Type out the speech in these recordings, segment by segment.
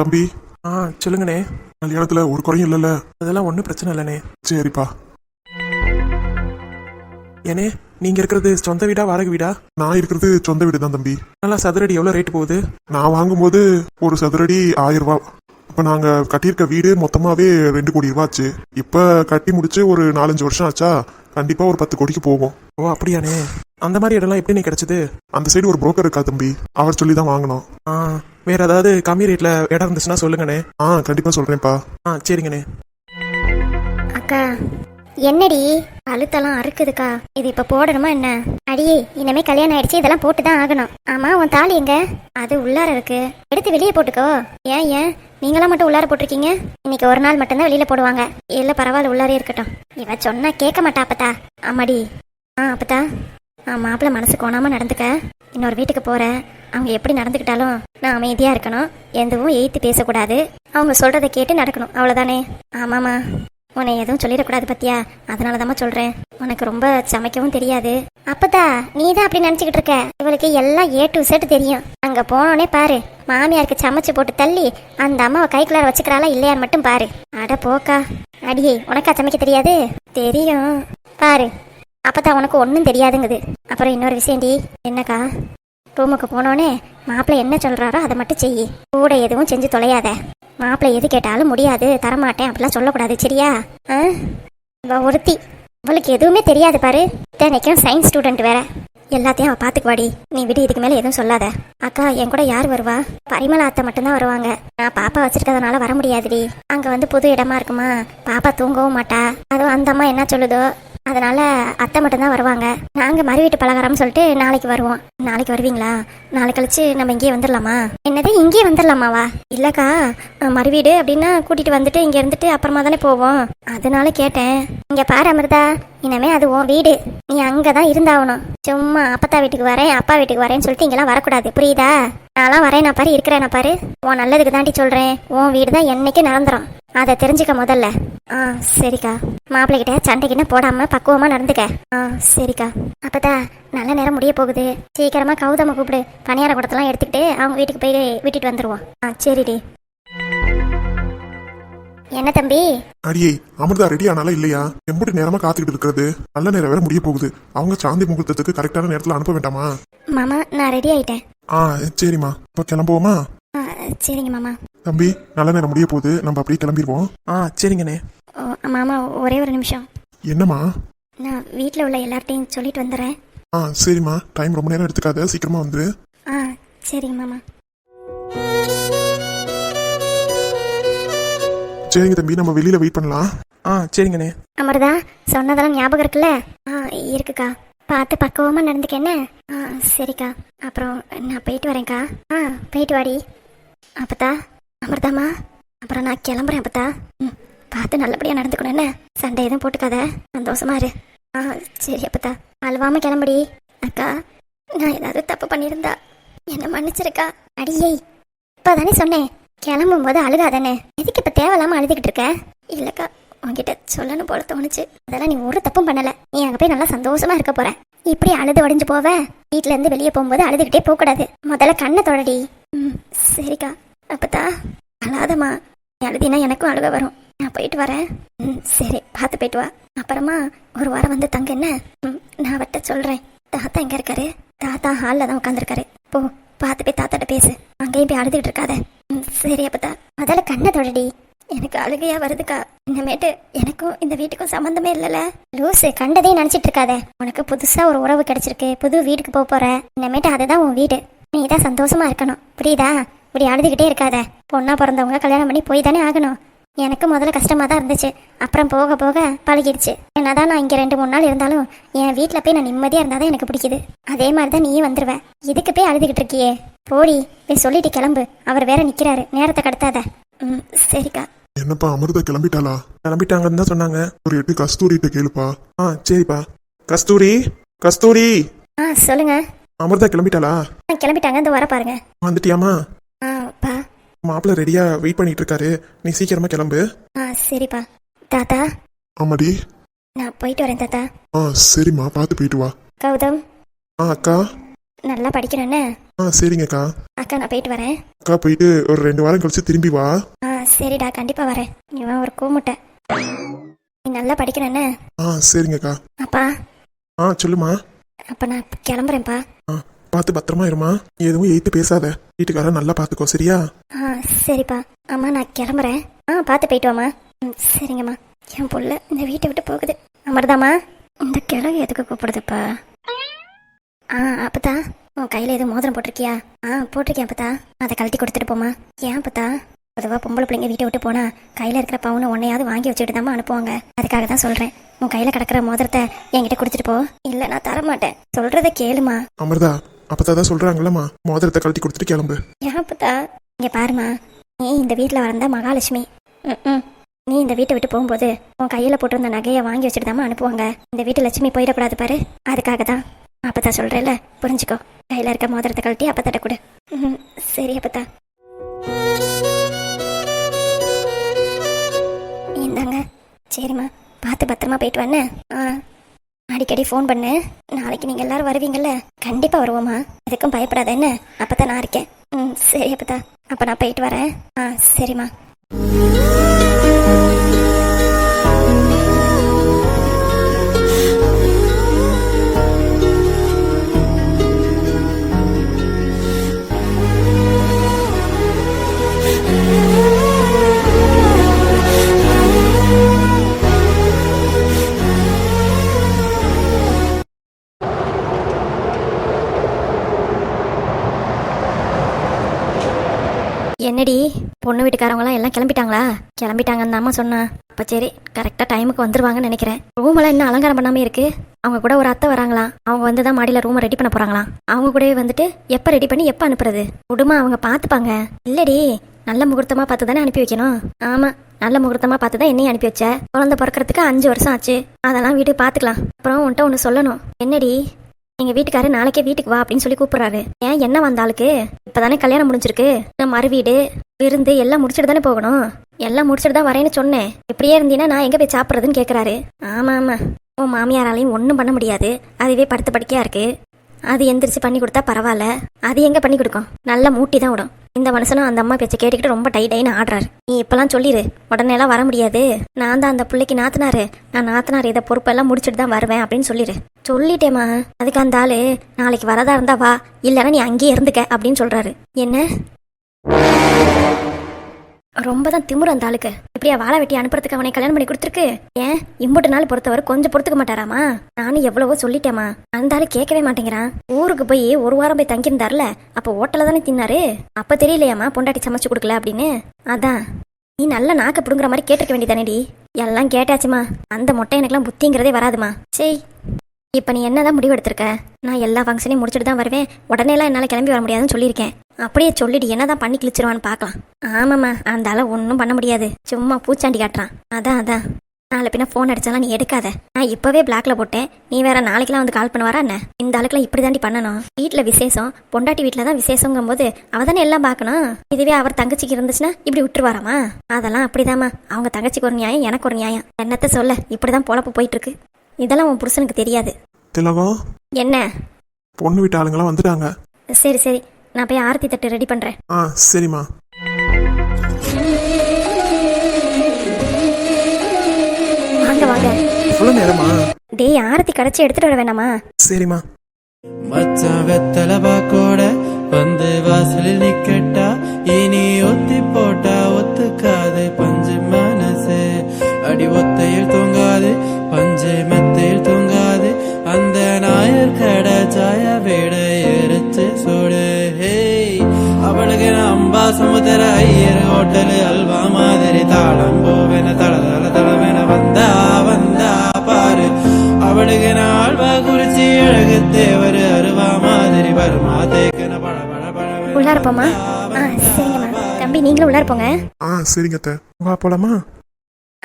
தம்பி. ஆ சொல்லுங்கண்ணே. கல்யாணத்துல ஒரு குறையும் இல்லைல்ல. அதெல்லாம் ஒன்றும் பிரச்சனை இல்லைண்ணே. சரிப்பா. ஏனே நீங்கள் இருக்கிறது சொந்த வீடா வாடகை வீடா? நான் இருக்கிறது சொந்த வீடு தான் தம்பி. நல்லா சதுரடி எவ்வளோ ரேட்டு போகுது? நான் வாங்கும்போது ஒரு சதுரடி ஆயிரம் ரூபாய் இப்போ நாங்கள் கட்டியிருக்க வீடு மொத்தமாகவே ரெண்டு கோடி ரூபா ஆச்சு இப்போ கட்டி முடிச்சு ஒரு நாலஞ்சு வருஷம் ஆச்சா? கண்டிப்பாக ஒரு பத்து கோடிக்கு போகும். ஓ அப்படியாண்ணே. அந்த மாதிரி இடம்லாம் எப்படிண்ணே கிடச்சிது? அந்த சைடு ஒரு புரோக்கர் இருக்கா தம்பி. அவர் சொல்லி தான் வாங்கினோம். ஆ வேற ஏதாவது கம்மி ரேட்டில் இடம் இருந்துச்சுன்னா சொல்லுங்கண்ணே. ஆ கண்டிப்பாக சொல்கிறேன்ப்பா ஆ சரிங்கண்ணே. அக்கா என்னடி? அழுத்தெல்லாம் அறுக்குதுக்கா. இது இப்ப போடணுமா என்ன? அடியே இனிமே கல்யாணம் ஆயிடுச்சு இதெல்லாம் போட்டு தான் ஆகணும். ஆமா உன் தாலி எங்க? அது உள்ளார இருக்கு. எடுத்து வெளியே போட்டுக்கோ. ஏன் ஏன்? நீங்களாம் மட்டும் உள்ளார போட்டிருக்கீங்க? இன்னைக்கு ஒரு நாள் மட்டும்தான் வெளியில போடுவாங்க. இல்ல பரவாயில்ல உள்ளாரே இருக்கட்டும். இவ சொன்னா கேட்க மாட்டா அப்பத்தா. ஆமாடி. ஆ அப்பத்தா. ஆ மாப்பிள்ள மனசு கோணாம நடந்துக்க. இன்னொரு வீட்டுக்கு போறேன் அவங்க எப்படி நடந்துக்கிட்டாலும் நான் அமைதியா இருக்கணும். எதுவும் எய்த்து பேசக்கூடாது. அவங்க சொல்றதை கேட்டு நடக்கணும். அவ்வளவுதானே? ஆமாமா உன்னை எதுவும் சொல்லிடக்கூடாது பத்தியா? அதனால தான் சொல்கிறேன் உனக்கு ரொம்ப சமைக்கவும் தெரியாது. அப்பதா நீ தான் அப்படி நினச்சிக்கிட்டு இருக்க? இவளுக்கு எல்லாம் ஏ டு செட் தெரியும். அங்கே போனோடனே பாரு. மாமியாருக்கு சமைச்சு போட்டு தள்ளி அந்த அம்மாவை கைக்குள்ளார வச்சுக்கிறாளா இல்லையான்னு மட்டும் பாரு. அட போக்கா. அடியே உனக்கா சமைக்க தெரியாது? தெரியும். பாரு. அப்பதான் உனக்கு ஒன்றும் தெரியாதுங்குது. அப்புறம் இன்னொரு விஷயம்டி என்னக்கா? ரூமுக்கு போனோடனே மாப்பிள்ளை என்ன சொல்கிறாரோ அதை மட்டும் செய்யி. கூட எதுவும் செஞ்சு தொலையாத. மாப்பிள்ளை எது கேட்டாலும் முடியாது தரமாட்டேன் அப்படிலாம் சொல்லக்கூடாது சரியா? ஆ? ஒருத்தி. அவளுக்கு எதுவுமே தெரியாது பாரு. இத்தனைக்கும் சயின்ஸ் ஸ்டூடெண்ட் வேற. எல்லாத்தையும் அவள் பார்த்துக்குவாடி நீ விடு இதுக்கு மேலே எதுவும் சொல்லாத. அக்கா என் கூட யார் வருவா? பரிமள அத்தை மட்டும்தான் வருவாங்க. நான் பாப்பா வச்சிருக்கறதுனால வர முடியாதுடி. அங்கே வந்து புது இடமா இருக்குமா? பாப்பா தூங்கவும் மாட்டா. அதுவும் அந்த அம்மா என்ன சொல்லுதோ? அதனால அத்தை மட்டும்தான் வருவாங்க. நாங்க மறு வீட்டு பலகாரம்னு சொல்லிட்டு நாளைக்கு வருவோம். நாளைக்கு வருவீங்களா? நாளை கழிச்சு நம்ம இங்கேயே வந்துடலாமா என்னது இங்கேயே வந்துடலாமாவா இல்லக்கா மறு வீடு அப்படின்னா கூட்டிட்டு வந்துட்டு இங்க இருந்துட்டு அப்புறமா தானே போவோம். அதனால கேட்டேன். இங்க பாரு அமிர்தா இனிமே அது உன் வீடு. நீ அங்கதான் இருந்தாகணும். சும்மா அப்பத்தா வீட்டுக்கு வரேன் அப்பா வீட்டுக்கு வரேன்னு சொல்லிட்டு இங்கெல்லாம் வரக்கூடாது. புரியுதா? நான்லாம் வரேன் நான் பாரு இருக்கிறேன் நான் பாரு. உன் நல்லதுக்கு தாண்டி சொல்றேன். உன் வீடு தான் என்னைக்கு நிரந்தரம். அதை தெரிஞ்சுக்க முதல்ல. ஆ சரிக்கா. மாப்பிள்ளைகிட்ட சண்டைக்குன்னு போடாம பக்குவமா நடந்துக்க. ஆ சரிக்கா. அப்பதா நல்ல நேரம் முடிய போகுது. சீக்கிரமா கௌதம கூப்பிடு. பணியார குடத்தெல்லாம் எடுத்துக்கிட்டு அவங்க வீட்டுக்கு போய் விட்டுட்டு வந்துருவோம். ஆ சரிடி. என்ன தம்பி? அடியே அமிர்தா ரெடி ஆனாலும் இல்லையா? எம்புட்டு நேரமா காத்துக்கிட்டு இருக்கிறது. நல்ல நேரம் வேற முடிய போகுது. அவங்க சாந்தி முகூர்த்தத்துக்கு கரெக்டான நேரத்துல அனுப்ப வேண்டாமா? மாமா நான் ரெடி ஆயிட்டேன். ஆ சரிம்மா. இப்போ கிளம்புவோமா? ஆ சரிங்க மாமா. தம்பி நல்ல நேரம் முடிய போகுது. நம்ம அப்படியே கிளம்பிடுவோம். ஆ சரிங்கண்ணே. ஓ, மாமா ஒரே ஒரு நிமிஷம். என்னம்மா? நான் வீட்டில் உள்ள எல்லார்ட்டையும் சொல்லிட்டு வந்துடுறேன். ஆ சரிம்மா. டைம் ரொம்ப நேரம் எடுத்துக்காத. சீக்கிரமா வந்துரு ஆ சரிங்க மாமா. சரிங்க தம்பி நம்ம வெளியில வெயிட் பண்ணலாம். ஆ சரிங்கண்ணே. அமர்தா சொன்னதெல்லாம் ஞாபகம் இருக்குல்ல? ஆ இருக்குக்கா. பார்த்து பக்குவமாக நடந்துக்க என்ன? ஆ சரிக்கா. அப்புறம் நான் போயிட்டு வரேன்க்கா. ஆ போயிட்டு வாடி. அப்பத்தா. அமிர்தாமா அப்புறம் நான் கிளம்புறேன் அப்பத்தா ம் பார்த்து நல்லபடியாக நடந்துக்கணும் என்ன? சண்டை எதுவும் போட்டுக்காத. சந்தோஷமா இரு. ஆ சரி அப்பத்தா அழுவாம கிளம்புடி. அக்கா நான் ஏதாவது தப்பு பண்ணியிருந்தா. என்ன மன்னிச்சிருக்கா. அடியே. இப்பதானே சொன்னேன். கிளம்பும் போது அழுகாதானே எதுக்கு இப்போ தேவையில்லாமல் அழுதுகிட்டு இருக்க? இல்லைக்கா உன்கிட்ட சொல்லணும் போல தோணுச்சு. அதெல்லாம் நீ ஒரு தப்பும் பண்ணல. நீ அங்கே போய் நல்லா சந்தோஷமா இருக்க போற. இப்படி அழுது உடஞ்சு போவ? வீட்ல இருந்து வெளியே போகும்போது அழுதுகிட்டே போக கூடாது முதல்ல கண்ணை தொடடி. ம் சரிக்கா. அப்பதா. அழாதம்மா. நீ அழுதினா எனக்கும் அழுக வரும். நான் போயிட்டு வரேன். ம் சரி. பார்த்து போயிட்டு வா. அப்புறமா ஒரு வாரம் வந்து தங்க என்ன? ம் நான் அவர்கிட்ட சொல்கிறேன் தாத்தா எங்கே இருக்காரு? தாத்தா ஹாலில் தான் உட்காந்துருக்காரு போ பார்த்து போய் தாத்தாட்ட பேசு. அங்கேயும் போய் அழுதுகிட்டு இருக்காத. ம், சரி அப்பதா. முதல்ல கண்ணை தொடடி. எனக்கு அழுகையா வருதுக்கா. இனிமேட்டு எனக்கும் இந்த வீட்டுக்கும் சம்மந்தமே இல்லைல்ல. லூசு கண்டதையும் நினச்சிட்டு இருக்காத. உனக்கு புதுசாக ஒரு உறவு கிடைச்சிருக்கு. புது வீட்டுக்கு போக போகிறேன் இனிமேட்டு அதுதான் உன் வீடு. நீ தான் சந்தோஷமா இருக்கணும். புரியுதா? இப்படி அழுதுகிட்டே இருக்காத. பொண்ணா பிறந்தவங்க கல்யாணம் பண்ணி போய் தானே ஆகணும். எனக்கு முதல்ல கஷ்டமா தான் இருந்துச்சு. அப்புறம் போக போக பழகிடுச்சு. என்னதான் நான் இங்க ரெண்டு மூணு நாள் இருந்தாலும் என் வீட்டில் போய் நான் நிம்மதியா இருந்தாதான் எனக்கு பிடிக்குது. அதே மாதிரி தான் நீயும் வந்துருவ. இதுக்கு போய் அழுதுகிட்டு இருக்கியே. போடி போய் சொல்லிட்டு கிளம்பு. அவர் வேற நிக்கிறாரு. நேரத்தை கடத்தாத. ம் சரிக்கா. என்னப்பா அமிர்தா கிளம்பிட்டாளா? கிளம்பிட்டாங்கன்னு தான் சொன்னாங்க. ஒரு எட்டு கஸ்தூரிட்ட கேளுப்பா. ஆ சரிப்பா. கஸ்தூரி கஸ்தூரி. ஆ சொல்லுங்க. அமிர்தா கிளம்பிட்டாளா? ஆ கிளம்பிட்டாங்க. இந்த வர பாருங்க. வந்துட்டியாமா மாப்பிள்ளை ரெடியா வெயிட் பண்ணிட்டு இருக்காரு நீ சீக்கிரமா கிளம்பு. ஆ சரிப்பா. தாத்தா? ஆமாடி. நான் போயிட்டு வரேன் தாத்தா. ஆ சரிம்மா. பார்த்து போயிட்டு வா. கௌதம்? ஆ அக்கா. நல்லா படிக்கிறேன்னு ஆ சரிங்கக்கா அக்கா. நான் போயிட்டு வரேன். அக்கா போயிட்டு ஒரு ரெண்டு வாரம் கழிச்சு திரும்பி வா. ஆ சரிடா. கண்டிப்பா வரேன். இவன் ஒரு கூமுட்டை. நீ நல்லா படிக்கிறேன்னு ஆ சரிங்கக்கா அப்பா. ஆ சொல்லுமா அப்ப நான் கிளம்புறேன்ப்பா. ஆ. பார்த்து பத்திரமா இருமா. எதுவும் எய்த்து பேசாத. வீட்டுக்காரன் நல்லா பார்த்துக்கோ சரியா? ஆ சரிப்பா. அம்மா நான் கிளம்புறேன். ஆ பார்த்து போயிட்டு வாம்மா. ம் சரிங்கம்மா. என் புள்ள இந்த வீட்டை விட்டு போகுது. அமர்தாம்மா. இந்த கிழகு எதுக்கு கூப்பிடுதுப்பா? ஆ அப்பத்தா. உன் கையில் எதுவும் மோதிரம் போட்டிருக்கியா? ஆ போட்டிருக்கேன் அப்பத்தா. அதை கழட்டி கொடுத்துட்டு போமா ஏன் அப்பத்தா? பொதுவாக பொம்பளை பிள்ளைங்க வீட்டை விட்டு போனா கையில் இருக்கிற பவுனை உன்னையாவது வாங்கி வச்சுட்டு தாம்மா அனுப்புவாங்க. அதுக்காக தான் சொல்கிறேன் உன் கையில் கிடக்கிற மோதிரத்தை என்கிட்ட கொடுத்துட்டு போ. இல்லை நான் தர மாட்டேன் சொல்கிறத கேளுமா. அமிர்தா அப்பதான் தான் சொல்றாங்களம்மா மோதிரத்தை கழட்டி கொடுத்துட்டு கிளம்பு. அப்பத்தா இங்க பாருமா நீ இந்த வீட்டில் வளர்ந்த மகாலட்சுமி. ம் நீ இந்த வீட்டை விட்டு போகும்போது உன் கையில் போட்டிருந்த நகையை வாங்கி வச்சுட்டு அனுப்புவாங்க. இந்த வீட்டு லட்சுமி போயிடக்கூடாது பாரு. அதுக்காக தான் அப்பத்தா சொல்கிறேல்ல புரிஞ்சுக்கோ. கையில் இருக்க மோதிரத்தை கழட்டி அப்பத்தாட்ட கொடு. ம் சரி அப்பத்தா. இந்தாங்க. சரிம்மா. பார்த்து பத்திரமா போயிட்டு வானே ஆ. அடிக்கடி ஃபோன் பண்ணு. நாளைக்கு நீங்கள் எல்லாரும் வருவீங்கல்ல? கண்டிப்பாக வருவோம்மா. எதுக்கும் பயப்படாத என்ன அப்போ தான் நான் இருக்கேன். ம் சரி அப்போ தான் அப்போ நான் போயிட்டு வரேன். ஆ சரிம்மா. என்னடி பொண்ணு வீட்டுக்காரவங்களாம் எல்லாம் கிளம்பிட்டாங்களா? கிளம்பிட்டாங்கன்னு தாம்மா சொன்னான் அப்போ சரி கரெக்டாக டைமுக்கு வந்துருவாங்கன்னு நினைக்கிறேன். ரூம் எல்லாம் இன்னும் அலங்காரம் பண்ணாமல் இருக்கு. அவங்க கூட ஒரு அத்தை வராங்களாம் அவங்க வந்து தான் மாடியில் ரூமை ரெடி பண்ண போகிறாங்களாம் அவங்க கூடவே வந்துட்டு எப்போ ரெடி பண்ணி எப்போ அனுப்புறது? குடும்பம் அவங்க பார்த்துப்பாங்க. இல்லடி நல்ல முகூர்த்தமாக பார்த்து தானே அனுப்பி வைக்கணும். ஆமாம் நல்ல முகூர்த்தமாக பார்த்து தான் என்னையும் அனுப்பி வச்ச. குழந்தை பிறக்கறதுக்கு அஞ்சு வருஷம் ஆச்சு. அதெல்லாம் வீட்டுக்கு பார்த்துக்கலாம். அப்புறம் உன்கிட்ட ஒன்று சொல்லணும். என்னடி எங்க வீட்டுக்காரர் நாளைக்கே வீட்டுக்கு வா அப்படின்னு சொல்லி கூப்பிடுறாரு. ஏன் என்ன வந்தாளுக்கு இப்போ இப்பதானே கல்யாணம் முடிஞ்சிருக்கு. நான் மறு வீடு விருந்து எல்லாம் முடிச்சுட்டு தானே போகணும்? எல்லாம் முடிச்சுட்டு தான் வரேன்னு சொன்னேன். இப்படியே இருந்தீங்கன்னா நான் எங்க போய் சாப்பிட்றதுன்னு கேட்குறாரு ஆமா ஆமா. உன் மாமியாராலையும் ஒன்றும் பண்ண முடியாது. அதுவே படுத்த படுக்கையா இருக்கு. அது எந்திரிச்சு பண்ணி கொடுத்தா பரவாயில்ல. அது எங்க பண்ணி கொடுக்கும்? நல்ல மூட்டி தான் விடும். இந்த மனுஷனும் அந்த அம்மா பேச்சை கேட்டுக்கிட்டு ரொம்ப டை டைன்னு ஆடுறாரு. நீ இப்பெல்லாம் சொல்லிடு உடனே எல்லாம் வர முடியாது. நான் தான் அந்த பிள்ளைக்கு நாத்தனாரு. நான் நாத்தனார் இதை பொறுப்பெல்லாம் முடிச்சுட்டு தான் வருவேன் அப்படின்னு சொல்லிடு சொல்லிட்டேம்மா. அதுக்கு அந்த ஆளு நாளைக்கு வரதா இருந்தா வா. இல்லைன்னா நீ அங்கேயே இருந்துக்க. அப்படின்னு சொல்றாரு. என்ன? ரொம்ப தான் திமுரு அந்த ஆளுக்கு. இப்படியா வாழை வெட்டி அனுப்புறதுக்கு அவனை கல்யாணம் பண்ணி கொடுத்துருக்கு? ஏன்? இம்புட்டு நாள் பொறுத்தவரை கொஞ்சம் பொறுத்துக்க மாட்டாராமா? நானும் எவ்வளவோ சொல்லிட்டேமா அந்த ஆளு கேட்கவே மாட்டேங்கிறான். ஊருக்கு போய் ஒரு வாரம் போய் தங்கியிருந்தார்ல. அப்போ ஓட்டல தானே தின்னாரு? அப்ப தெரியலையாமா பொண்டாட்டி சமைச்சு கொடுக்கல அப்படின்னு? அதான். நீ நல்ல நாக்க பிடுங்குற மாதிரி கேட்டிருக்க வேண்டியதானேடி எல்லாம் கேட்டாச்சுமா. அந்த மொட்டை எனக்குலாம் புத்திங்கிறதே வராதுமா. சரி இப்போ நீ என்னதான் முடிவு எடுத்திருக்க நான் எல்லா ஃபங்க்ஷனையும் முடிச்சுட்டு தான் வருவேன். உடனேலாம் என்னால் கிளம்பி வர முடியாதுன்னு சொல்லியிருக்கேன். அப்படியே சொல்லிட்டு என்னதான் பண்ணி கிழிச்சிருவான்னு பார்க்கலாம். ஆமாம்மா அந்த ஆளை ஒன்றும் பண்ண முடியாது. சும்மா பூச்சாண்டி காட்டுறான். அதான் அதான். நாளை பின்ன ஃபோன் அடிச்சாலும் நீ எடுக்காத. நான் இப்போவே பிளாக்ல போட்டேன். நீ வேற நாளைக்கெல்லாம் வந்து கால் பண்ணுவாரா என்ன? இந்த ஆளுக்கெல்லாம் இப்படி தாண்டி பண்ணணும். வீட்டில் விசேஷம் பொண்டாட்டி வீட்டில் தான் விசேஷங்கும் போது அவ தானே எல்லாம் பார்க்கணும். இதுவே அவர் தங்கச்சிக்கு இருந்துச்சுன்னா இப்படி விட்டுருவாராமா? அதெல்லாம் அப்படிதாம்மா. அவங்க தங்கச்சிக்கு ஒரு நியாயம் எனக்கு ஒரு நியாயம். என்னத்த சொல்ல? இப்படிதான் பொழப்பு போயிட்டு இருக்கு. இதெல்லாம் உன் புருஷனுக்கு தெரியாது. திலகம் என்ன? பொண்ணு வீட்டு ஆளுங்களாம் வந்துட்டாங்க. சரி சரி. நான் போய் ஆரத்தி தட்டு ரெடி பண்றேன். ஆ சரிம்மா. வாங்க வாங்க. இவ்வளோ நேரமா டேய் ஆரத்தி கடைச்சி எடுத்துட்டு வர வேணாமா சரிம்மா. மச்சான் வெத்தல பாக்கோட போங்க. ஆ சரிங்க அத்தை. வா போலாமா?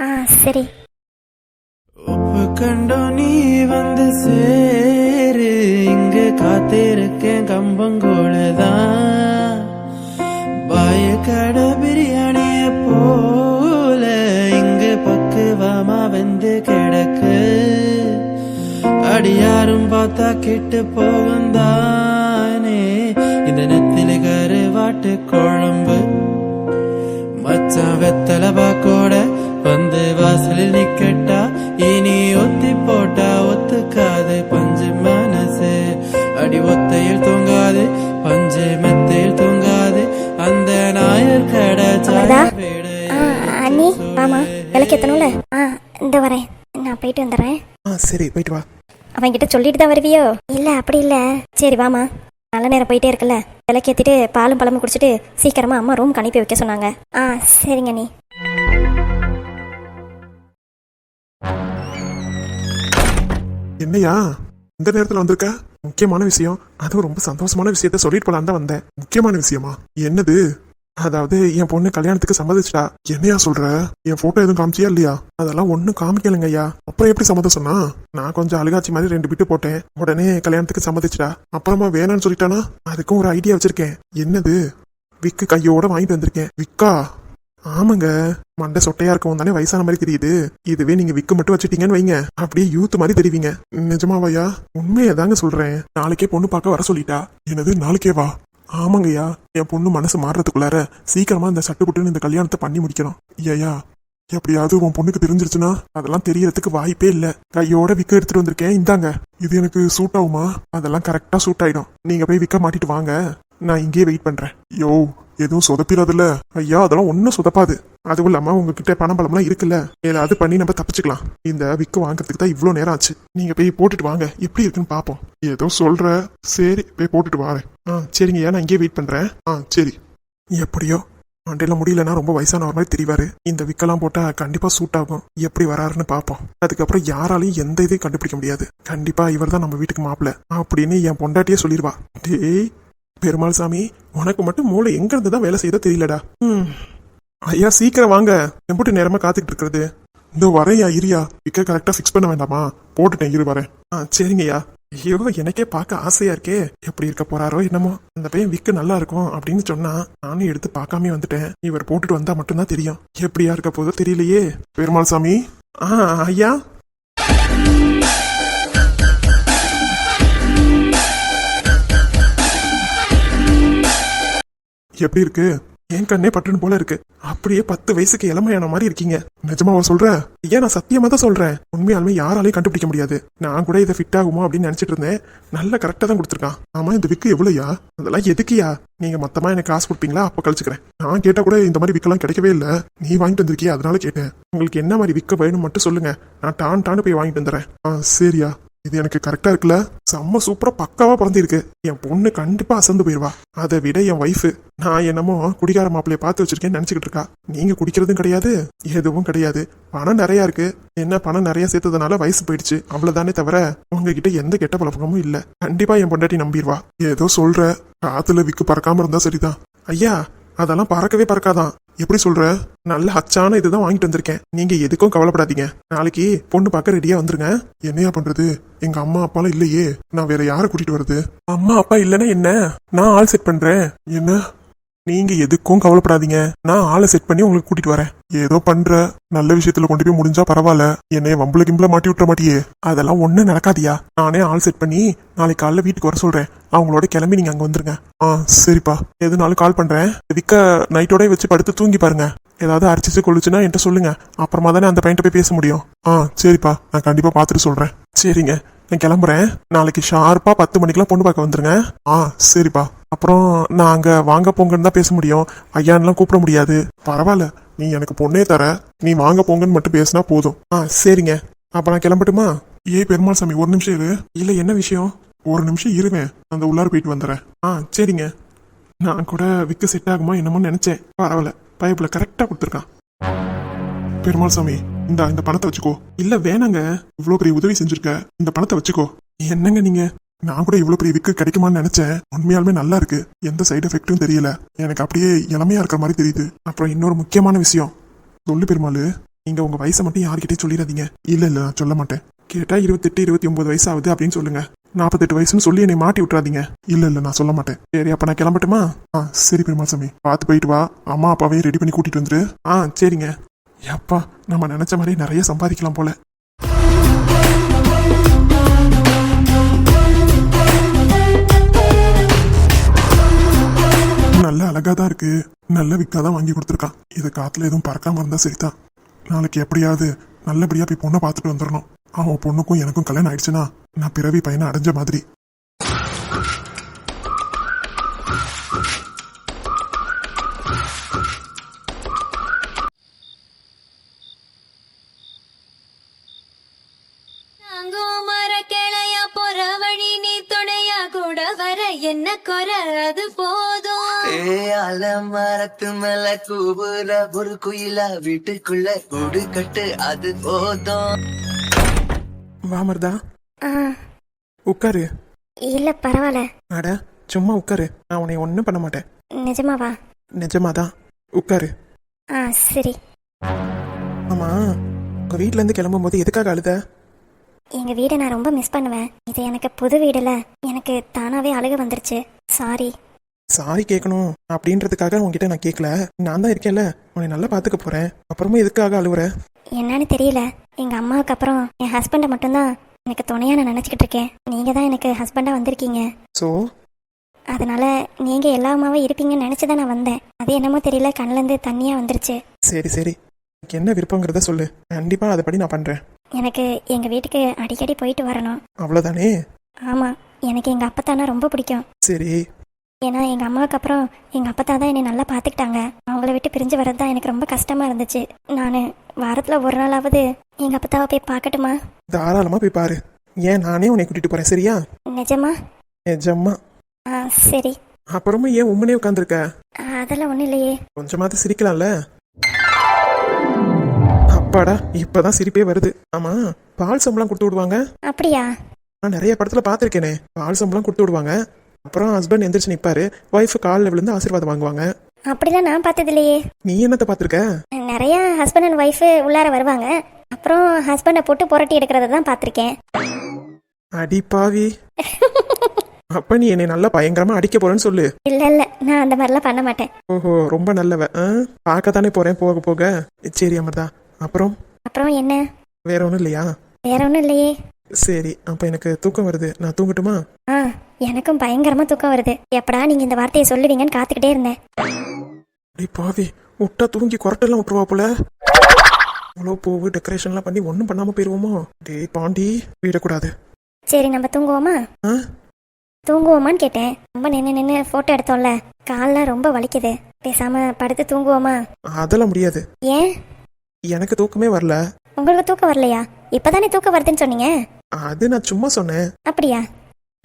ஆ சரி. உப்பு கண்டோ நீ வந்து சேரு. இங்க காத்திருக்கேன் கம்பங்கோடுதான் பாய கடை பிரியாணிய போல இங்க பக்குவமா வந்து கிடக்கு. அடியாரும் பார்த்தா கிட்டு போகுந்தான். நெத்திலி கருவாட்டு குழம்பு மச்சான் வெத்தலை பாக்கோட வந்து வாசலில் நிக்கட்டா. இனி ஒத்தி போட்டா ஒத்துக்காது பஞ்சு மனசு. அடி ஒத்தையில் தூங்காது பஞ்சு மெத்தையில் தூங்காது. அந்த நாயர் கடை வீடு அண்ணி ஆமா விளக்கேத்தணும்ல ஆ இந்த வரேன். நான் போயிட்டு வந்துடுறேன். ஆ சரி போயிட்டு வா. அவன்கிட்ட சொல்லிட்டு தான் வருவியோ? இல்ல அப்படி இல்ல. சரி வாமா. நல்ல நேரம் போயிட்டே இருக்குல்ல. விளக்கேற்றிட்டு பாலும் பழமும் குடிச்சிட்டு சீக்கிரமாக அம்மா ரூம் அனுப்பி வைக்க சொன்னாங்க. ஆ சரிங்க நீ என்னையா? இந்த நேரத்தில் வந்திருக்க? முக்கியமான விஷயம். அதுவும் ரொம்ப சந்தோஷமான விஷயத்த சொல்லிட்டு போலான்னு தான் வந்தேன். முக்கியமான விஷயமா? என்னது? அதாவது என் பொண்ணு கல்யாணத்துக்கு சம்மதிச்சிட்டா. என்னையா சொல்ற? என் போட்டோ எதுவும் காமிச்சியா இல்லையா? அதெல்லாம் ஒன்றும் காமிக்கலைங்க ஐயா அப்புறம் எப்படி சம்மதம் சொன்னா? நான் கொஞ்சம் அழுகாச்சி மாதிரி ரெண்டு பிட்டு போட்டேன். உடனே கல்யாணத்துக்கு சம்மதிச்சிட்டா. அப்புறமா வேணாம்னு சொல்லிட்டானா? அதுக்கும் ஒரு ஐடியா வச்சிருக்கேன். என்னது? விக்கு கையோட வாங்கிட்டு வந்திருக்கேன். விக்கா? ஆமாங்க. மண்டை சொட்டையா இருக்கவும் தானே வயசான மாதிரி தெரியுது. இதுவே நீங்க விக்கு மட்டும் வச்சுட்டீங்கன்னு வைங்க. அப்படியே யூத் மாதிரி தெரிவிங்க. நிஜமாவையா உண்மையை தாங்க சொல்றேன். நாளைக்கே பொண்ணு பார்க்க வர சொல்லிட்டா. என்னது நாளைக்கே வா ஆமாங்கய்யா. என் பொண்ணு மனசு மாறுறதுக்குள்ளார சீக்கிரமா இந்த சட்டுப்புட்டுன்னு இந்த கல்யாணத்தை பண்ணி முடிக்கணும். ஐயா எப்படியாவது உன் பொண்ணுக்கு தெரிஞ்சிருச்சுன்னா அதெல்லாம் தெரியறதுக்கு வாய்ப்பே இல்ல. கையோட விக்க எடுத்துட்டு வந்திருக்கேன் இந்தாங்க. இது எனக்கு சூட் ஆகுமா? அதெல்லாம் கரெக்டா சூட் ஆயிடும். நீங்க போய் விக்க மாட்டிட்டு வாங்க. நான் இங்கேயே வெயிட் பண்றேன். யோ எதுவும் சொதப்பிடாதுல்ல ஐயா அதெல்லாம் ஒன்றும் சொதப்பாது. அதுவும் இல்லாம உங்ககிட்ட பணம் பலம்லாம் இருக்குல்ல. ஏதாவது பண்ணி நம்ம தப்பிச்சுக்கலாம். இந்த விக்கு வாங்குறதுக்கு தான் இவ்வளோ நேரம் ஆச்சு. நீங்க போய் போட்டுட்டு வாங்க. எப்படி இருக்குன்னு பார்ப்போம் ஏதோ சொல்ற. சரி போய் போட்டுட்டு வாரேன். ஆ சரிங்க நான் இங்கேயே வெயிட் பண்ணுறேன் ஆ சரி. எப்படியோ? மண்டையில் முடியலன்னா ரொம்ப வயசானவர் மாதிரி தெரிவார். இந்த விக்கெல்லாம் போட்டால் கண்டிப்பாக சூட் ஆகும். எப்படி வராருன்னு பார்ப்போம். அதுக்கப்புறம் யாராலையும் எந்த இதையும் கண்டுபிடிக்க முடியாது. கண்டிப்பாக இவர் தான் நம்ம வீட்டுக்கு மாப்பிள்ள. அப்படின்னு என் பொண்டாட்டியே சொல்லிடுவா. டேய் பெருமாள் சாமி உனக்கு மட்டும் மூளை எங்கேருந்து தான் வேலை செய்யதோ தெரியலடா. ம். ஐயா சீக்கிரம் வாங்க. எம்பிட்டு நேரமாக காத்துக்கிட்டு இருக்கிறது. இந்த வரையா இரியா விக்க கரெக்டாக ஃபிக்ஸ் பண்ண வேண்டாமா? போட்டுட்டேன் இரு வரேன். ஆ சரிங்கய்யா ஐயோ எனக்கே பார்க்க ஆசையா இருக்கே. எப்படி இருக்க போறாரோ என்னமோ. அந்த பையன் விக்கு நல்லா இருக்கும் அப்படின்னு சொன்னா நானும் எடுத்து பார்க்காம வந்துட்டேன். இவர் போட்டுட்டு வந்தா மட்டும்தான் தெரியும். எப்படியா இருக்க போதோ தெரியலையே. பெருமாள் சாமி. ஆ ஐயா. எப்படி இருக்கு? என் கண்ணே பட்டுன்னு போல இருக்கு. அப்படியே பத்து வயசுக்கு இளமையான மாதிரி இருக்கீங்க. நிஜமாவா சொல்ற? ஏன் நான் சத்தியமா தான் சொல்றேன். உண்மையாலுமே யாராலையும் கண்டுபிடிக்க முடியாது. நான் கூட இதை ஃபிட் ஆகுமோ அப்படின்னு நினைச்சிட்டு இருந்தேன். நல்ல கரெக்டா தான் கொடுத்துருக்கான். ஆமா இந்த விக்கு எவ்வளோயா? அதெல்லாம் எதுக்குயா? நீங்க மொத்தமா எனக்கு காசு கொடுப்பீங்களா? அப்ப கழிச்சுக்கிறேன். நான் கேட்டா கூட இந்த மாதிரி விக்கெல்லாம் கிடைக்கவே இல்ல. நீ வாங்கிட்டு வந்திருக்கியா? அதனால கேட்டேன். உங்களுக்கு என்ன மாதிரி விக்க வேணும் மட்டும் சொல்லுங்க. நான் டான் டான்னு போய் வாங்கிட்டு வந்துடுறேன். ஆ சரியா. இது எனக்கு கரெக்டா இருக்குல்ல? செம்ம சூப்பரா பக்காவா பிறந்திருக்கு. என் பொண்ணு கண்டிப்பா அசந்து போயிருவா. அதை விட என் ஒய்ஃபு நான் என்னமோ குடிகார மாப்பிள்ளைய பார்த்து வச்சிருக்கேன்னு நினைச்சுக்கிட்டு இருக்கா. நீங்க குடிக்கிறதும் கிடையாது எதுவும் கிடையாது. பணம் நிறைய இருக்கு. என்ன பணம் நிறைய சேர்த்ததுனால வயசு போயிடுச்சு. அவ்வளவுதானே தவிர உங்ககிட்ட எந்த கெட்ட பழக்கமும் இல்ல. கண்டிப்பா என் பொண்டாட்டி நம்பிடுவா. ஏதோ சொல்ற காத்துல விக்கு பறக்காம இருந்தா சரிதான். ஐயா அதெல்லாம் பறக்கவே பறக்காதான். எப்படி சொல்ற? நல்ல ஹச்சான இதுதான் வாங்கிட்டு வந்திருக்கேன். நீங்க எதுக்கும் கவலைப்படாதீங்க. நாளைக்கு பொண்ணு பார்க்க ரெடியா வந்துருங்க. என்னையா பண்றது? எங்க அம்மா அப்பாலாம் இல்லையே. நான் வேற யாரை கூட்டிட்டு வருது அம்மா அப்பா இல்லைன்னா என்ன? நான் ஆள் செட் பண்றேன். என்ன? நீங்க எதுக்கும் கவலைப்படாதீங்க. நான் ஆளை செட் பண்ணி உங்களுக்கு கூட்டிட்டு வரேன். ஏதோ பண்ற நல்ல விஷயத்துல கொண்டு போய் முடிஞ்சா பரவாயில்ல. என்னைய வம்புல கிம்புல மாட்டி விட்டுற மாட்டியே. அதெல்லாம் ஒண்ணும் நடக்காதியா. நானே ஆள் செட் பண்ணி நாளைக்கு காலைல வீட்டுக்கு வர சொல்றேன். அவங்களோட கிளம்பி நீங்க அங்க வந்துருங்க. ஆ சரிப்பா. எதுனாலும் கால் பண்றேன். விக்க நைட்டோட வச்சு படுத்து தூங்கி பாருங்க. ஏதாவது அரிச்சிச்சு கொள்ளுச்சுன்னா என்கிட்ட சொல்லுங்க. அப்புறமா தானே அந்த பையன்கிட்ட போய் பேச முடியும். ஆ சரிப்பா. நான் கண்டிப்பா பார்த்துட்டு சொல்றேன். சரிங்க. நான் கிளம்புறேன். நாளைக்கு ஷார்ப்பா பத்து மணிக்கெல்லாம் பொண்ணு பார்க்க வந்துருங்க. ஆ சரிப்பா. அப்புறம் நான் அங்கே வாங்க போங்கன்னு தான் பேச முடியும். ஐயான்லாம் கூப்பிட முடியாது. பரவாயில்ல நீ எனக்கு பொண்ணே தர. நீ வாங்க போங்கன்னு மட்டும் பேசினா போதும். ஆ சரிங்க. அப்போ நான் கிளம்பட்டுமா? ஏ பெருமாள் சாமி ஒரு நிமிஷம் இரு. இல்லை என்ன விஷயம்? ஒரு நிமிஷம் இருவேன் அந்த உள்ளார போயிட்டு வந்துடுறேன். ஆ சரிங்க. நான் கூட விக்கு செட் ஆகுமா என்னமோ நினைச்சேன். பரவாயில்ல. பைப்பில் கரெக்டாக கொடுத்துருக்கான். பெருமாள் சாமி இந்த இந்த பணத்தை வச்சுக்கோ. இல்லை வேணாங்க. இவ்வளோ பெரிய உதவி செஞ்சுருக்க. இந்த பணத்தை வச்சுக்கோ. என்னங்க நீங்கள் நான் கூட இவ்வளவு பெரிய விக்கு கிடைக்குமான்னு நினைச்சேன். உண்மையாலுமே நல்லா இருக்கு. எந்த சைடு எஃபெக்ட்டும் தெரியல. எனக்கு அப்படியே இளமையா இருக்கிற மாதிரி தெரியுது. அப்புறம் இன்னொரு முக்கியமான விஷயம். சொல்லு பெருமாள் நீங்க உங்க வயசை மட்டும் யார்கிட்டயும் சொல்லிடாதீங்க. இல்ல இல்ல நான் சொல்ல மாட்டேன். கேட்டா இருபத்தெட்டு இருபத்தி ஒன்பது வயசு ஆகுது அப்படின்னு சொல்லுங்க. நாற்பத்தெட்டு வயசுன்னு சொல்லி என்னை மாட்டி விட்டுறாதீங்க. இல்ல இல்ல நான் சொல்ல மாட்டேன். சரி அப்ப நான் கிளம்பட்டுமா? ஆ சரி பெருமாள் சாமி. பார்த்து போயிட்டு வா. அம்மா அப்பாவே ரெடி பண்ணி கூட்டிட்டு வந்துரு. ஆ சரிங்க. எப்பா நம்ம நினைச்ச மாதிரி நிறைய சம்பாதிக்கலாம் போல. நல்ல அழகா தான் இருக்கு. நல்ல விக்கா தான் வாங்கி கொடுத்துருக்கான் இது காத்துல எதுவும் பறக்காம இருந்தா சரிதான். நாளைக்கு எப்படியாவது நல்லபடியா போய் பொண்ணை பார்த்துட்டு வந்துடணும் அவன் பொண்ணுக்கும் எனக்கும் கல்யாணம் ஆயிடுச்சுன்னா நான் பிறவி பையனை அடைஞ்ச மாதிரி. வழி நீ கூட வர. என்ன குறை? அது போ ஏ அலமரத்து மேல கூவுற ஒரு குயிலா வீட்டுக்குள்ள கூடு கட்டு அது போதும். வா மருதா ஆ. உட்காரு இல்ல பரவாயில்ல அட சும்மா உட்காரு நான் உன்னை ஒன்றும் பண்ண மாட்டேன். நிஜமாவா? நிஜமாதான் உட்காரு ஆ சரி. ஆமா உங்க வீட்ல இருந்து கிளம்பும் போது எதுக்காக அழுத? எங்க வீடை நான் ரொம்ப மிஸ் பண்ணுவேன். இது எனக்கு புது வீடுல. எனக்கு தானாவே அழுக வந்துருச்சு. சாரி சாரி கேட்கணும் அப்படின்றதுக்காக உன்கிட்ட நான் கேட்கல நான் தான் இருக்கேன்ல. உன்னை நல்லா பாத்துக்க போறேன். அப்புறமா எதுக்காக அழுவுற? என்னன்னு தெரியல. எங்க அம்மாவுக்கு அப்புறம் என் ஹஸ்பண்டை மட்டும்தான் எனக்கு துணையா நான் நினைச்சுக்கிட்டு இருக்கேன். நீங்க தான் எனக்கு ஹஸ்பண்டா வந்திருக்கீங்க. ஸோ அதனால நீங்க எல்லா அம்மாவும் இருப்பீங்கன்னு நினைச்சுதான் நான் வந்தேன். அது என்னமோ தெரியல. கண்ணுல இருந்து தண்ணியா வந்துருச்சு. சரி சரி. உனக்கு என்ன விருப்பங்கிறத சொல்லு. கண்டிப்பா அதைப்படி நான் பண்றேன். எனக்கு எங்க வீட்டுக்கு அடிக்கடி போயிட்டு வரணும். அவ்வளோதானே ஆமா. எனக்கு எங்க அப்பத்தானா ரொம்ப பிடிக்கும். சரி. ஏன்னா எங்க அம்மாவுக்கு அப்புறம் எங்க அப்பத்தா தான் என்னை நல்லா பாத்துக்கிட்டாங்க. அவங்கள விட்டு பிரிஞ்சு வர்றது தான் எனக்கு ரொம்ப கஷ்டமா இருந்துச்சு. நான் வாரத்துல ஒரு நாளாவது எங்க அப்பத்தாவை போய் பார்க்கட்டுமா தாராளமா போய் பாரு. ஏன் நானே உன்னை கூட்டிட்டு போறேன் சரியா? நிஜமா? நிஜமா. ஆ சரி. அப்புறமா ஏன் உம்மனே உட்காந்துருக்க அதெல்லாம் ஒன்றும் இல்லையே. கொஞ்சமாவது சிரிக்கலாம்ல? அப்பாடா இப்பதான் சிரிப்பே வருது. ஆமா பால் சம்பளம் கொடுத்து விடுவாங்க? அப்படியா? நான் நிறைய படத்துல பார்த்துருக்கேனே பால் சம்பளம் கொடுத்து விடுவாங்க? அப்புறம் ஹஸ்பண்ட் எந்திரிச்சு நிப்பாரு. ஒய்ஃப் காலில் விழுந்து ஆசீர்வாதம் வாங்குவாங்க. அப்படிலாம் நான் பார்த்தது இல்லையே நீ என்னத்த பார்த்துருக்க? நிறைய ஹஸ்பண்ட் அண்ட் ஒய்ஃபு உள்ளார வருவாங்க. அப்புறம் ஹஸ்பண்டை போட்டு புரட்டி எடுக்கிறத தான் பார்த்துருக்கேன். அடி பாவி. அப்ப நீ என்னை நல்லா பயங்கரமா அடிக்க போறேன்னு சொல்லு. இல்லை இல்லை. நான் அந்த மாதிரிலாம் பண்ண மாட்டேன். ஓஹோ ரொம்ப நல்லவ. ஆ? பார்க்கத்தானே போறேன் போக போக. சரி அமர்தா. அப்புறம்? அப்புறம் என்ன? வேற ஒன்றும் இல்லையா? வேற ஒன்றும் இல்லையே. சரி அப்ப எனக்கு தூக்கம் வருது. நான் தூங்கட்டுமா? ஆ. எனக்கும் பயங்கரமா தூக்கம் வருது. எப்படா நீங்க இந்த வார்த்தையை சொல்லுவீங்கன்னு காத்துக்கிட்டே இருந்தேன். அடி பாவி விட்டா தூங்கி கொரட்டெல்லாம் விட்டுருவா போல. அவ்வளோ பூவு டெக்கரேஷன்லாம் பண்ணி ஒன்றும் பண்ணாம போயிருவோமோ? டேய் பாண்டி விடக்கூடாது. சரி நம்ம தூங்குவோமா? ஆ? தூங்குவோமான்னு கேட்டேன். ரொம்ப நின்று நின்று ஃபோட்டோ எடுத்தோம்ல. கால்லாம் ரொம்ப வலிக்குது. பேசாம படுத்து தூங்குவோமா? அதெல்லாம் முடியாது. ஏன்? எனக்கு தூக்கமே வரல. உங்களுக்கு தூக்கம் வரலையா? இப்பதானே தூக்கம் வருதுன்னு சொன்னீங்க? அது நான் சும்மா சொன்னேன். அப்படியா?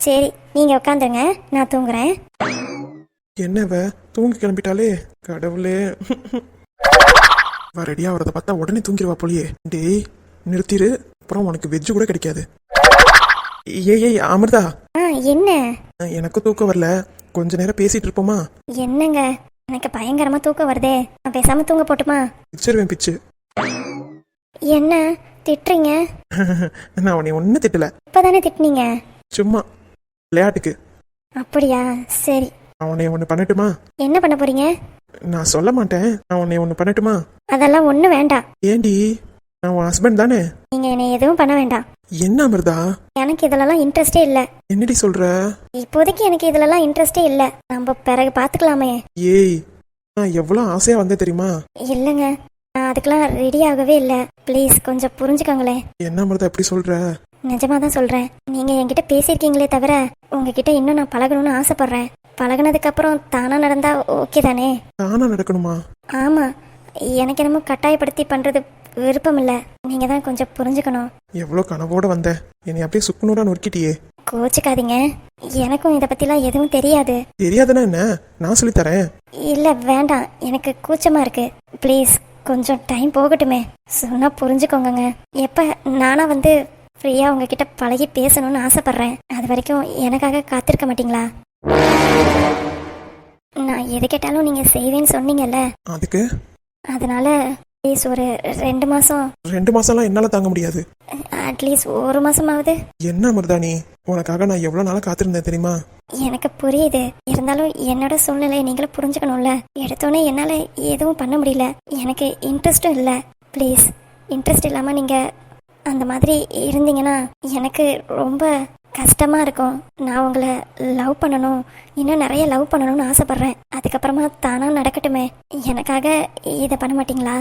சரி நீங்க உட்காந்துருங்க நான் தூங்குறேன். என்னவ? தூங்கி கிளம்பிட்டாலே? கடவுளே. ரெடியா வரத பார்த்தா உடனே தூங்கிடுவா போலியே. டேய் நிறுத்திரு. அப்புறம் உனக்கு வெஜ்ஜு கூட கிடைக்காது. ஏய் ஏய் அமிர்தா. ஆ என்ன? எனக்கு தூக்கம் வரல. கொஞ்ச நேரம் பேசிட்டு இருப்போமா? என்னங்க? எனக்கு பயங்கரமா தூக்கம் வருதே. நான் பேசாம தூங்க போட்டுமா? பிச்சிருவேன் பிச்சு. என்ன? திட்டுறீங்க? நான் உன்னை ஒன்றும் திட்டல. இப்பதானே திட்டுனீங்க? சும்மா. விளையாட்டுக்கு. அப்படியா? சரி. நான் உன்னை ஒன்று பண்ணட்டுமா? என்ன பண்ண போறீங்க? நான் சொல்ல மாட்டேன். நான் உன்னை ஒன்று பண்ணட்டுமா? அதெல்லாம் ஒன்றும் வேண்டாம். ஏண்டி? நான் உன் ஹஸ்பண்ட் தானே? நீங்க என்னை எதுவும் பண்ண வேண்டாம். என்ன அமிர்தா? எனக்கு இதுலலாம் இன்ட்ரெஸ்டே இல்லை. என்னடி சொல்ற? இப்போதைக்கு எனக்கு இதுலலாம் இன்ட்ரெஸ்டே இல்லை. நம்ம பிறகு பார்த்துக்கலாமே ஏய் நான் எவ்வளோ ஆசையா வந்தேன் தெரியுமா? இல்லைங்க. நான் அதுக்கெல்லாம் ரெடி ஆகவே இல்லை. ப்ளீஸ் கொஞ்சம் புரிஞ்சுக்கோங்களேன். என்ன அமிர்தா எப்படி சொல்ற? நிஜமா தான் சொல்கிறேன் நீங்கள் என்கிட்ட பேசியிருக்கீங்களே தவிர உங்ககிட்ட இன்னும் நான் பழகணும்னு ஆசைப்பட்றேன். பழகுனதுக்கு அப்புறம் தானாக நடந்தா ஓகே தானே? தானா நடக்கணுமா? ஆமாம் எனக்கு என்னமோ கட்டாயப்படுத்தி பண்ணுறது விருப்பம் இல்லை நீங்கள் தான் கொஞ்சம் புரிஞ்சுக்கணும். எவ்வளோ கனவோட வந்த? என்னை அப்படியே சுக்குநூறா நொறுக்கிட்டியே. கோச்சிக்காதீங்க. எனக்கும் இதை பற்றிலாம் எதுவும் தெரியாது. தெரியாதுன்னா என்ன? நான் சொல்லித்தரேன் இல்லை வேண்டாம். எனக்கு கூச்சமாக இருக்கு. ப்ளீஸ் கொஞ்சம் டைம் போகட்டுமே. சொன்னால் புரிஞ்சுக்கோங்கங்க. எப்போ? நானா வந்து ஃப்ரீயாக உங்ககிட்ட பழகி பேசணும்னு ஆசைப்பட்றேன். அது வரைக்கும் எனக்காக காத்திருக்க மாட்டீங்களா? நான் எது கேட்டாலும் நீங்கள் செய்வேன்னு சொன்னீங்கல்ல. அதுக்கு? அதனால ப்ளீஸ் ஒரு ரெண்டு மாதம் ரெண்டு மாசம்லாம் என்னால தாங்க முடியாது. அட்லீஸ்ட் ஒரு மாதமாவது என்ன அமிர்தா நீ உனக்காக நான் எவ்வளோ நாளாக காத்திருந்தேன் தெரியுமா? எனக்கு புரியுது. இருந்தாலும் என்னோட சூழ்நிலையை நீங்களும் புரிஞ்சுக்கணும்ல. எடுத்தோன்னே என்னால் எதுவும் பண்ண முடியல. எனக்கு இன்ட்ரெஸ்ட்டும் இல்லை. ப்ளீஸ் இன்ட்ரெஸ்ட் இல்லாமல் நீங்கள் அந்த மாதிரி இருந்தீங்கன்னா எனக்கு ரொம்ப கஷ்டமாக இருக்கும். நான் உங்களை லவ் பண்ணணும். இன்னும் நிறைய லவ் பண்ணணும்னு ஆசைப்பட்றேன். அதுக்கப்புறமா தானாக நடக்கட்டுமே. எனக்காக இதை பண்ண மாட்டீங்களா?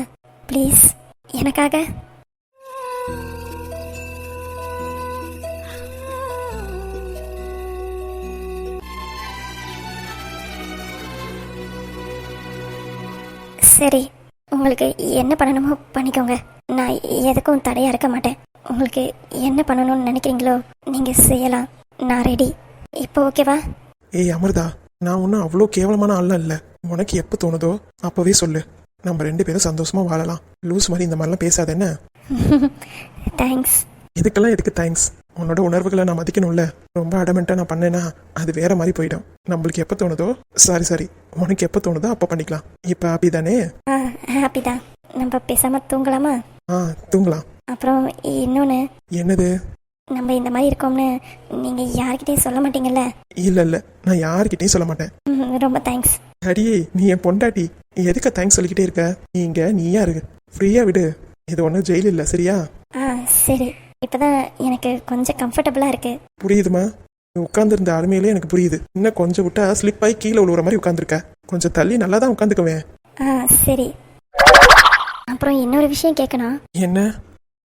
ப்ளீஸ். எனக்காக. சரி. உங்களுக்கு என்ன பண்ணணுமோ பண்ணிக்கோங்க. நான் எதுக்கும் தடையா இருக்க மாட்டேன். உங்களுக்கு என்ன பண்ணணும்னு நினைக்கிறீங்களோ நீங்க செய்யலாம். நான் ரெடி இப்போ ஓகேவா ஏய் அமிர்தா நான் ஒன்றும் அவ்வளோ கேவலமான ஆள்லாம் இல்லை. உனக்கு எப்போ தோணுதோ அப்போவே சொல்லு. நம்ம ரெண்டு பேரும் சந்தோஷமா வாழலாம். லூஸ் மாதிரி இந்த மாதிரிலாம் பேசாத என்ன? தேங்க்ஸ் இதுக்கெல்லாம் எதுக்கு தேங்க்ஸ் உன்னோட உணர்வுகளை நான் மதிக்கணும்ல. ரொம்ப அடமெண்ட்டாக நான் பண்ணேன்னா அது வேற மாதிரி போயிடும். நம்மளுக்கு எப்போ தோணுதோ சாரி சாரி உனக்கு எப்போ தோணுதோ அப்போ பண்ணிக்கலாம். இப்போ ஹாப்பி தானே? ஹாப்பி தான். நம்ம பேசாம தூங்கலாமா? ஆ தூங்கலாம். அப்புறம் இன்னொன்று என்னது? நம்ம இந்த மாதிரி இருக்கோம்னு நீங்கள் யார்கிட்டயும் சொல்ல மாட்டீங்கல்ல? இல்லை இல்லை நான் யார்கிட்டயும் சொல்ல மாட்டேன். ம், ரொம்ப தேங்க்ஸ் அடியே நீ என் பொண்டாட்டி எதுக்கு தேங்க்ஸ் சொல்லிக்கிட்டே இருக்க? நீ இங்க நீயா இருக்கு ஃப்ரீயா விடு. இது ஒன்றும் ஜெயில் இல்லை சரியா? ஆ சரி. இப்போதான் எனக்கு கொஞ்சம் கம்ஃபர்டபுளாக இருக்கு. புரியுதுமா? நீ உட்காந்துருந்த அருமையிலே எனக்கு புரியுது. இன்னும் கொஞ்சம் விட்டா ஸ்லிப் ஆகி கீழே விழுவுற மாதிரி உட்காந்துருக்க கொஞ்சம் தள்ளி நல்லா தான் உட்காந்துக்குவேன் ஆ சரி. அப்புறம் இன்னொரு விஷயம் கேட்கணும் என்ன?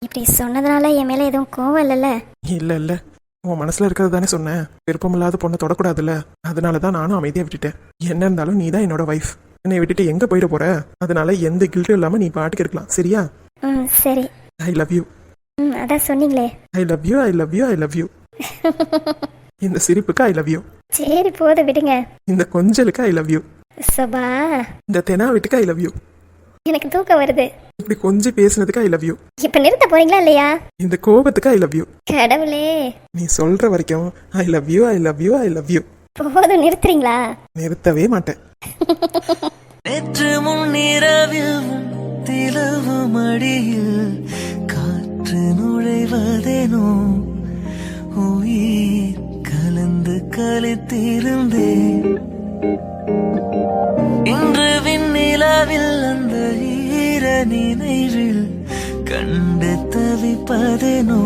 இப்படி சொன்னதுனால என் மேலே எதுவும் கோவம் இல்லைல்ல. இல்ல இல்ல. உன் மனசுல இருக்கிறது தானே சொன்னேன். விருப்பமில்லாத பொண்ணை தொடக்கூடாதுல்ல. அதனால தான் நானும் அமைதியா விட்டுட்டேன். என்ன இருந்தாலும் நீ தான் என்னோட வைஃப் என்னை விட்டுட்டு எங்க போயிட போற? அதனால எந்த கில்ட்டும் இல்லாம நீ பாட்டுக்கு இருக்கலாம். சரியா? ம் சரி. ஐ லவ் யூ ம் அதான் சொன்னீங்களே. I love you I love you I love you இந்த சிரிப்புக்கு ஐ லவ் யூ சரி போது விடுங்க. இந்த கொஞ்சலுக்கு ஐ லவ் யூ சபா. இந்த தெனாவீட்டுக்கு ஐ லவ் யூ எனக்கு தூக்கம் வருது. இப்படி கொஞ்சம் பேசுனதுக்கு ஐ லவ் யூ இப்போ நிறுத்த போறீங்களா இல்லையா? இந்த கோபத்துக்கு ஐ லவ் யூ கடவுளே. நீ சொல்ற வரைக்கும் I love you I love you I love you போதும் நிறுத்துறீங்களா? நிறுத்தவே மாட்டேன். நேற்று முன்னிரவில் திலவு மடியில் காற்று நுழைவதேனோ? உயிர் கலந்து கலைத்திருந்தேன் இன்று நிலவில் அந்த ஈர நினைவில் கண்டு தவிப்பதேனோ?